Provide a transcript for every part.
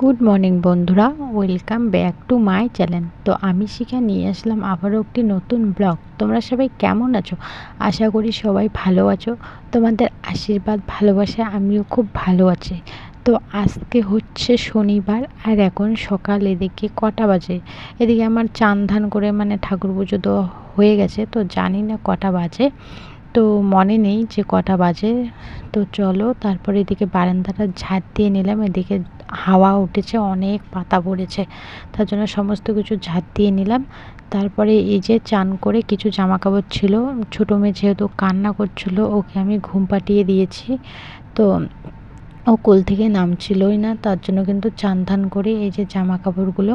Good morning বন্ধুরা। Welcome back to my channel তো আমি শিখা নিয়ে আসলাম আবারও একটি নতুন ব্লগ তোমরা সবাই কেমন আছো? আশা করি সবাই ভালো আছো। তোমাদের আশীর্বাদ, ভালোবাসা আমিও খুব ভালো আছি। তো আজকে হচ্ছে শনিবার, আর এখন সকাল এদিকে কটা বাজে? এদিকে আমার চান ধান করে মানে ঠাকুর পুজো তো হয়ে গেছে, তো জানি না কটা বাজে। তো মনে নেই যে কটা বাজে। তো চলো, তারপরে এদিকে বারান্দাটা ঝাড় দিয়ে নিলাম। এদিকে হাওয়া উঠেছে, অনেক পাতা পড়েছে। তার জন্য সমস্ত কিছু ঝাড় দিয়ে নিলাম। তারপরে এই যে চান করে কিছু জামা কাপড় ছিল, ছোটো মেয়ে যেহেতু কান্না করছিল, ওকে আমি ঘুম পাঠিয়ে দিয়েছি। তো ও কোল থেকে নামছিলই না, তার জন্য কিন্তু চান ধান করে এই যে জামা কাপড়গুলো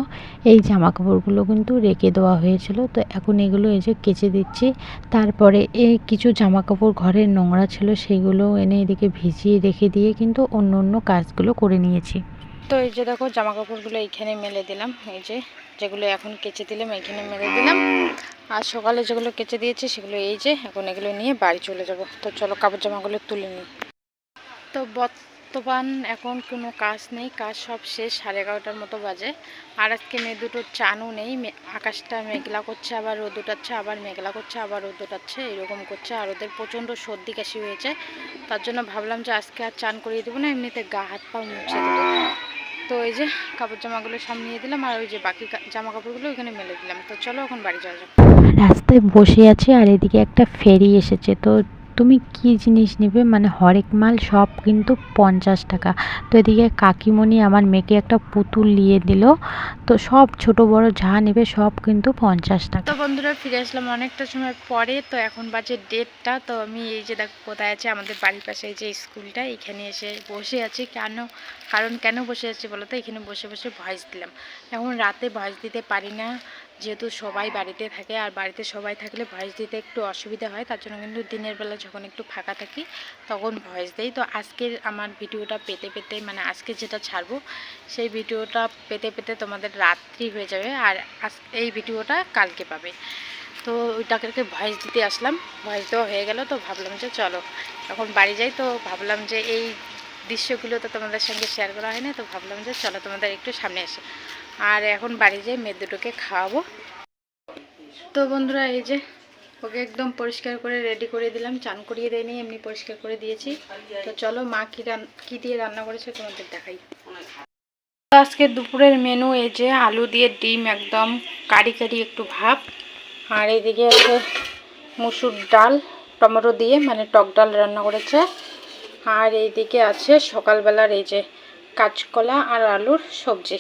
এই জামা কাপড়গুলো কিন্তু রেখে দেওয়া হয়েছিল। তো এখন এগুলো এই যে কেচে দিচ্ছি। তারপরে এই কিছু জামা কাপড় ঘরের নোংরা ছিল, সেগুলো এনে এদিকে ভিজিয়ে রেখে দিয়ে কিন্তু অন্য অন্য কাজগুলো করে নিয়েছি। তো এই যে দেখো জামা কাপড়গুলো এইখানে মেলে দিলাম। এই যে যেগুলো এখন কেচে দিলাম, এইখানে মেলে দিলাম। আর সকালে যেগুলো কেচে দিয়েছি, সেগুলো এই যে এখন এগুলো নিয়ে বাড়ি চলে যাব। তো চলো, কাপড় জামাগুলো তুলে নিই। তো বর্তমান এখন কোনো কাজ নেই, কাজ সব শেষ, সাড়ে এগারোটার মতো বাজে। আর আজকে মেয়ে দুটোর চানও নেই আকাশটা মেঘলা করছে, আবার রোদ উঠাচ্ছে, আবার মেঘলা করছে, আবার রোদ উঠাচ্ছে, এরকম করছে। আর ওদের প্রচণ্ড সর্দি কাশি হয়েছে। তার জন্য ভাবলাম যে আজকে আর চান করিয়ে দেবো না, এমনিতে গা হাত পা মুছে দেবো। তো এই যে কাপড় জামাগুলো সামনে নিয়ে দিলাম আর ওই যে বাকি জামা কাপড়গুলো ওইখানে মেলে দিলাম। তো চলো এখন বাড়ি যাওয়া যাক। রাস্তায় বসে আছি আর এদিকে একটা ফেরি এসেছে। তো তুমি কি জিনিস নেবে? মানে হরেক মাল সব কিন্তু পঞ্চাশ টাকা। তো এদিকে কাকিমণি আমার মেয়েকে একটা পুতুল নিয়ে দিল। তো সব ছোট বড় যা নেবে সব কিন্তু পঞ্চাশ টাকা। তো বন্ধুরা ফিরে আসলাম অনেকটা সময় পরে। তো এখন বাজে ডেটটা তো আমি এই যে দেখো কোথায় আছে আমাদের বাড়ির পাশে এই যে স্কুলটা, এখানে এসে বসে আছি। কেন, কারণ কেন বসে আছি বলো তো? এখানে বসে বসে ভয়েস দিলাম। এখন রাতে ভয়েস দিতে পারি না। যেহেতু সবাই বাড়িতে থাকে আর বাড়িতে সবাই থাকলে ভয়েস দিতে একটু অসুবিধা হয়, তার জন্য কিন্তু দিনের বেলা যখন একটু ফাঁকা থাকি তখন ভয়েস দেই। তো আজকের আমার ভিডিওটা পেতে পেতে মানে আজকে যেটা ছাড়বো, সেই ভিডিওটা পেতে পেতে তোমাদের রাত্রি হয়ে যাবে আর আজ এই ভিডিওটা কালকে পাবে। তো ওইটাকে ভয়েস দিতে আসলাম ভয়েস দেওয়া হয়ে গেল, তো ভাবলাম যে চলো, এখন বাড়ি যাই, তো ভাবলাম যে এই দৃশ্যগুলো তো তোমাদের সঙ্গে শেয়ার করা হয়নি, তো ভাবলাম যে চলো তোমাদের একটু সামনে এসে আর এখন বাড়ি যেয়ে মেয়ে দুটোকে খাওয়াবো। তো বন্ধুরা, এই যে ওকে একদম পরিষ্কার করে রেডি করে দিলাম, চান করিয়ে দেয়নি, এমনি পরিষ্কার করে দিয়েছি। তো চলো মা কী রান, কী দিয়ে রান্না করেছে তোমাদের দেখাই। আজকে দুপুরের মেনু এই যে আলু দিয়ে ডিম একদম কারি কারি একটু ভাব। আর এদিকে আছে মুসুর ডাল, টমেটো দিয়ে মানে টক ডাল রান্না করেছে। আর এইদিকে আছে সকালবেলার এই যে কাঁচকলা আর আলুর সবজি।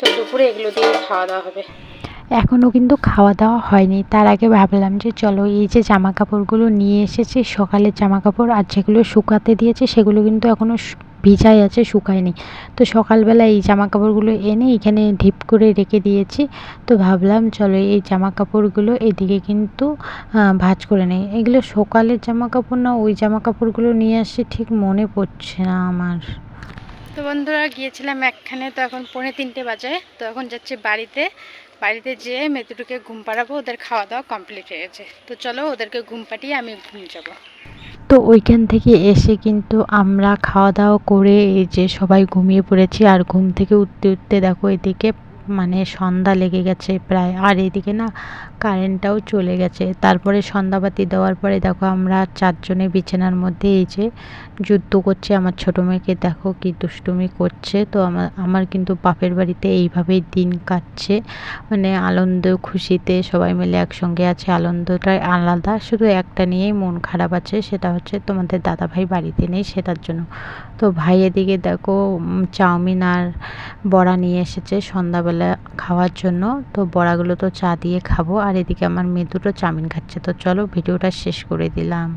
তো দুপুরে এগুলো দিয়ে খাওয়া দাওয়া হবে। এখনও কিন্তু খাওয়া দাওয়া হয়নি। তার আগে ভাবলাম যে, চলো এই যে জামা কাপড়গুলো নিয়ে এসেছি, সকালের জামা কাপড় আর যেগুলো শুকাতে দিয়েছে, সেগুলো কিন্তু এখনও ভিজাই আছে, শুকায়নি। তো সকালবেলা এই জামা কাপড়গুলো এনে এখানে ঢিপ করে রেখে দিয়েছি। তো ভাবলাম চলো এই জামা কাপড়গুলো এদিকে কিন্তু ভাজ করে নেই। এগুলো সকালের জামা কাপড় না, ওই জামা কাপড়গুলো নিয়ে আসছি ঠিক মনে পড়ছে না আমার। তো বন্ধুরা, গিয়েছিলাম একখানে, তো এখন পৌনে তিনটে বাজে। তো এখন যাচ্ছি বাড়িতে। বাড়িতে যেয়ে মেতুটুকে ঘুম পাড়াবো, ওদের খাওয়া দাওয়া কমপ্লিট হয়ে গেছে। তো চলো ওদেরকে ঘুম পাঠিয়ে আমি ঘুম যাব। তো ওইখান থেকে এসে কিন্তু আমরা খাওয়া দাওয়া করে এই যে সবাই ঘুমিয়ে পড়েছি, আর ঘুম থেকে উঠতে উঠতে দেখো এদিকে মানে সন্ধ্যা লেগে গেছে প্রায়। আর এদিকে না কারেন্টটাও চলে গেছে। তারপরে সন্ধ্যাবাতি দেওয়ার পরে দেখো আমরা চারজনে বিছানার মধ্যে এই যে যুদ্ধ করছে। আমার ছোটো মেয়েকে দেখো কি দুষ্টুমি করছে। তো আমার আমার কিন্তু বাপের বাড়িতে এইভাবেই দিন কাটছে। মানে আনন্দ, খুশিতে সবাই মিলে একসঙ্গে আছে। আনন্দটাই আলাদা। শুধু একটা নিয়েই মন খারাপ আছে, সেটা হচ্ছে তোমাদের দাদাভাই বাড়িতে নেই, সেটার জন্য। তো ভাই এদিকে দেখো চাউমিন আর বড়া নিয়ে এসেছে সন্ধ্যাবেলা। খাওয়ার জন্য। তো বড়াগুলো তো চা দিয়ে খাব। আর এদিকে আমার মেয়ে দুটো চাউমিন খাচ্ছে। তো চলো ভিডিওটা শেষ করে দিলাম।